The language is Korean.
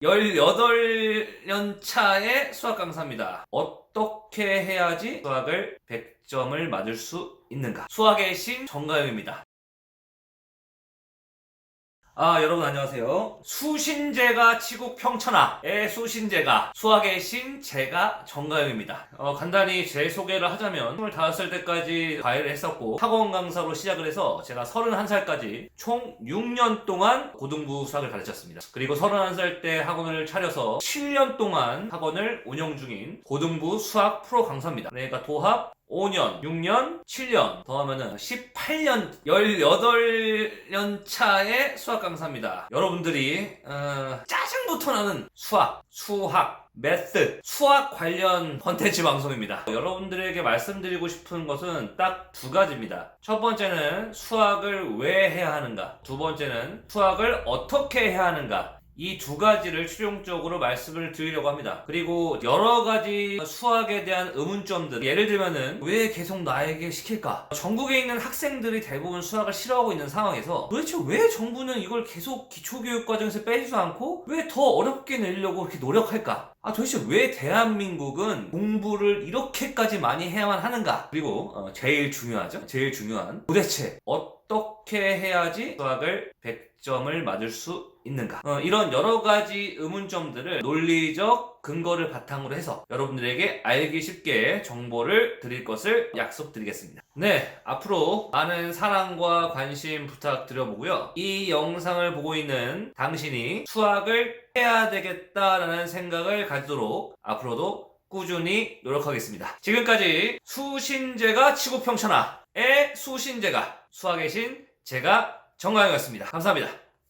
18년 차의 수학 강사입니다. 어떻게 해야지 수학을 100점을 맞을 수 있는가? 수학의 신 정가영입니다. 아, 여러분 안녕하세요. 수신제가 치국 평천하의 수신제가 수학의 신 제가 정가영입니다. 어, 간단히 제 소개를 하자면 25살 때까지 과외를 했었고 학원 강사로 시작을 해서 제가 31살까지 총 6년 동안 고등부 수학을 가르쳤습니다. 그리고 31살 때 학원을 차려서 7년 동안 학원을 운영 중인 고등부 수학 프로 강사입니다. 그러니까 도합 5년, 6년, 7년, 더하면은 18년, 18년 차의 수학 강사입니다. 여러분들이, 어, 짜증부터 나는 수학, 수학, 매스, 수학 관련 컨텐츠 방송입니다. 여러분들에게 말씀드리고 싶은 것은 딱 두 가지입니다. 첫 번째는 수학을 왜 해야 하는가? 두 번째는 수학을 어떻게 해야 하는가? 이 두 가지를 최종적으로 말씀을 드리려고 합니다. 그리고 여러 가지 수학에 대한 의문점들. 예를 들면은 왜 계속 나에게 시킬까? 전국에 있는 학생들이 대부분 수학을 싫어하고 있는 상황에서 도대체 왜 정부는 이걸 계속 기초교육 과정에서 빼지도 않고 왜 더 어렵게 내려고 이렇게 노력할까? 아 도대체 왜 대한민국은 공부를 이렇게까지 많이 해야만 하는가? 그리고 어, 제일 중요하죠. 제일 중요한 도대체 어 떻게 해야지 수학을 100점을 맞을 수 있는가? 어, 이런 여러 가지 의문점들을 논리적 근거를 바탕으로 해서 여러분들에게 알기 쉽게 정보를 드릴 것을 약속드리겠습니다. 네, 앞으로 많은 사랑과 관심 부탁드려보고요. 이 영상을 보고 있는 당신이 수학을 해야 되겠다라는 생각을 가지도록 앞으로도 꾸준히 노력하겠습니다. 지금까지 수신제가 치고 평천하의 수신제가 수학의 신 제가 정가영이었습니다. 감사합니다.